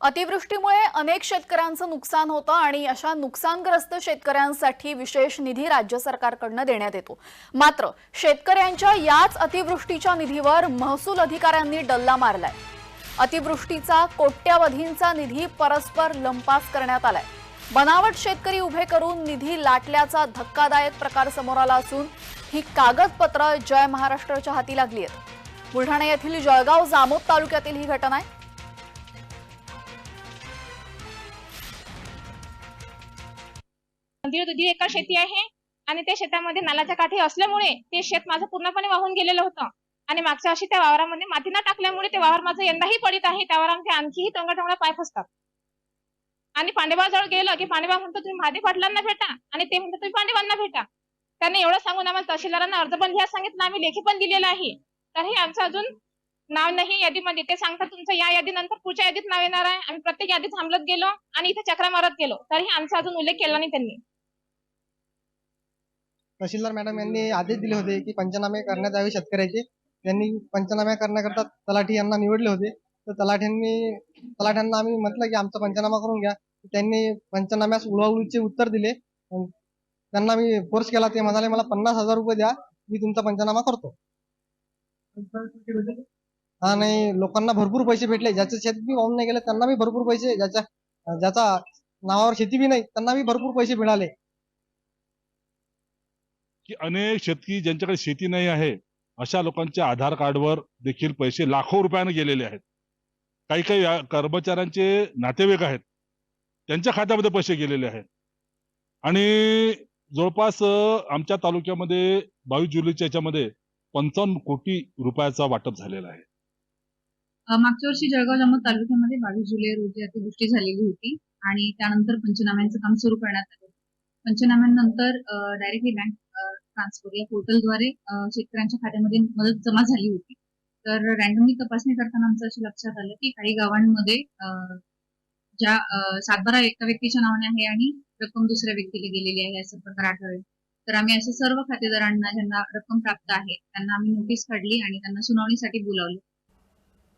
अतिवृष्टीमुळे अनेक शेतकऱ्यांचं नुकसान होतं आणि अशा नुकसानग्रस्त शेतकऱ्यांसाठी विशेष निधी राज्य सरकारकडनं देण्यात येतो. मात्र शेतकऱ्यांच्या याच अतिवृष्टीच्या निधीवर महसूल अधिकाऱ्यांनी डल्ला मारलाय. अतिवृष्टीचा कोट्यावधींचा निधी परस्पर लंपास करण्यात आलाय. बनावट शेतकरी उभे करून निधी लाटल्याचा धक्कादायक प्रकार समोर आला असून ही कागदपत्र जय महाराष्ट्राच्या हाती लागली आहेत. बुलढाणा येथील जळगाव जामोद तालुक्यातील ही घटना आहे. दीड दीड एकर शेती आहे आणि त्या शेतामध्ये नालाच्या काठी असल्यामुळे ते शेत माझं पूर्णपणे वाहून गेलेलं होतं. आणि मागच्या वर्षी त्या वावरामध्ये माती न टाकल्यामुळे ते वावर माझं यंदाही पडित आहे. त्यावर आमचे आणखीही टोंगळा पाय फसतात. आणि पांडेबाजवळ गेलं की पांडेबा म्हणतो तुम्ही महादेव पाटलांना भेटा. आणि ते म्हणतात तुम्ही पांडेबांना भेटा. त्यांनी एवढं सांगून आम्हाला तहसीलदारांना अर्ज पण लिहायला सांगितलं आम्ही लेखी पण दिलेलं आहे. तरी आमचं अजून नाव नाही यादीमध्ये. ते सांगतात तुमचं या यादीनंतर पुढच्या यादीत नाव येणार आहे. आम्ही प्रत्येक यादीत थांबलत गेलो आणि इथे चक्रा मारत गेलो. तरीही आमचा अजून उल्लेख केला नाही त्यांनी. तहसीलदार मॅडम यांनी आदेश दिले होते की पंचनामे करण्यात यावे शेतकऱ्याचे. त्यांनी पंचनामे करण्याकरता तलाठी यांना निवडले होते. तर तलाठ्यांनी तलाठ्यांना आम्ही म्हटलं की आमचा पंचनामा करून घ्या. त्यांनी पंचनाम्यास उडवाउडीचे उत्तर दिले. त्यांना मी फोर्स केला. ते म्हणाले मला पन्नास हजार रुपये द्या. मी तुमचा पंचनामा करतो. हा नाही लोकांना भरपूर पैसे भेटले. ज्याचे शेत बी वाहून नाही गेले त्यांना बी भरपूर पैसे ज्याच्या ज्याचा नावावर शेती बी नाही त्यांना बी भरपूर पैसे मिळाले. की अनेक शेतकरी ज्यांच्याकडे शेती नाही आहे अशा लोकांच्या आधार कार्डवर देखील पैसे लाखो रुपयाने गेलेले आहेत. काही काही कर्मचाऱ्यांचे नातेवाईक आहेत त्यांच्या खात्यामध्ये पैसे गेलेले आहेत. आणि जवळपास आमच्या तालुक्यामध्ये बावीस जुलैच्या याच्यामध्ये पंचावन्न कोटी रुपयाचा वाटप झालेला आहे. मागच्या वर्षी जळगाव जामोद तालुक्यामध्ये बावीस जुलै रोजी अतिवृष्टी झालेली होती आणि त्यानंतर पंचनाम्यांचं काम सुरू करण्यात आलं. पंचनाम्यानंतर डायरेक्टली बँक ट्रान्सफर या पोर्टलद्वारे शेतकऱ्यांच्या खात्यामध्ये मदत जमा झाली होती. तर रँडमली तपासणी करताना आमचं असं लक्षात आलं की काही गावांमध्ये ज्या सातबारा एका व्यक्तीच्या नावाने आहे आणि रक्कम दुसऱ्या व्यक्तीला गेलेली आहे असं प्रकार आढळले. तर आम्ही असे सर्व खातेदारांना ज्यांना रक्कम प्राप्त आहे त्यांना आम्ही नोटीस काढली आणि त्यांना सुनावणीसाठी बोलावलं.